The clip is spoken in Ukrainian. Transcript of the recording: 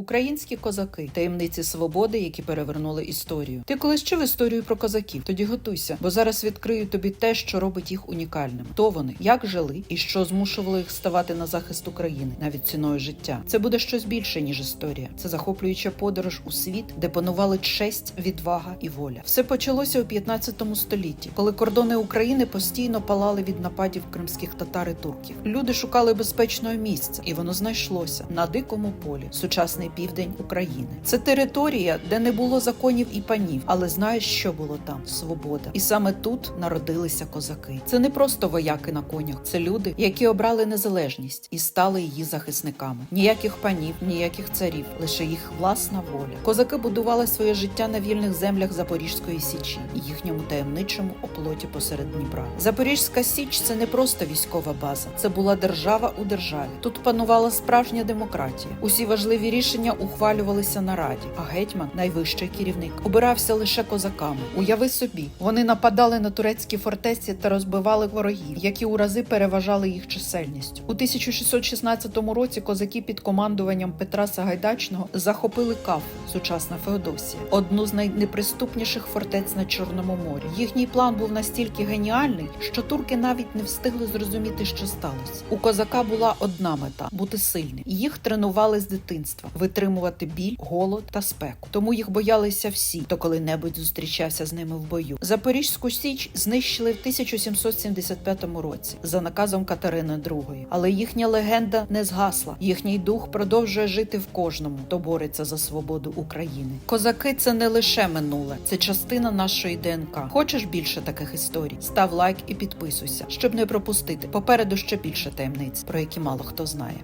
Українські козаки, таємниці свободи, які перевернули історію. Ти колись чув історію про козаків? Тоді готуйся, бо зараз відкрию тобі те, що робить їх унікальними. Хто вони, як жили і що змушувало їх ставати на захист України, навіть ціною життя. Це буде щось більше ніж історія. Це захоплююча подорож у світ, де панували честь, відвага і воля. Все почалося у 15 столітті, коли кордони України постійно палали від нападів кримських татар і турків. Люди шукали безпечного місця, і воно знайшлося на дикому полі, сучасний південь України. Це територія, де не було законів і панів, але знаєш, що було там? Свобода. І саме тут народилися козаки. Це не просто вояки на конях, це люди, які обрали незалежність і стали її захисниками. Ніяких панів, ніяких царів, лише їх власна воля. Козаки будували своє життя на вільних землях Запорізької січі і їхньому таємничому оплоті посеред Дніпра. Запорізька січ це не просто військова база, це була держава у державі. Тут панувала справжня демократія. Усі важливі рішення ухвалювалися на раді, а гетьман, найвищий керівник, обирався лише козаками. Уяви собі, вони нападали на турецькі фортеці та розбивали ворогів, які у рази переважали їх чисельністю. У 1616 році козаки під командуванням Петра Сагайдачного захопили Каф, сучасна Феодосія, одну з найнеприступніших фортець на Чорному морі. Їхній план був настільки геніальний, що турки навіть не встигли зрозуміти, що сталося. У козака була одна мета бути сильним. Їх тренували з дитинства витримувати біль, голод та спеку. Тому їх боялися всі, хто коли-небудь зустрічався з ними в бою. Запорізьку січ знищили в 1775 році за наказом Катерини II. Але їхня легенда не згасла. Їхній дух продовжує жити в кожному, хто бореться за свободу України. Козаки це не лише минуле, це частина нашої ДНК. Хочеш більше таких історій? Став лайк і підписуйся, щоб не пропустити. Попереду ще більше таємниць, про які мало хто знає.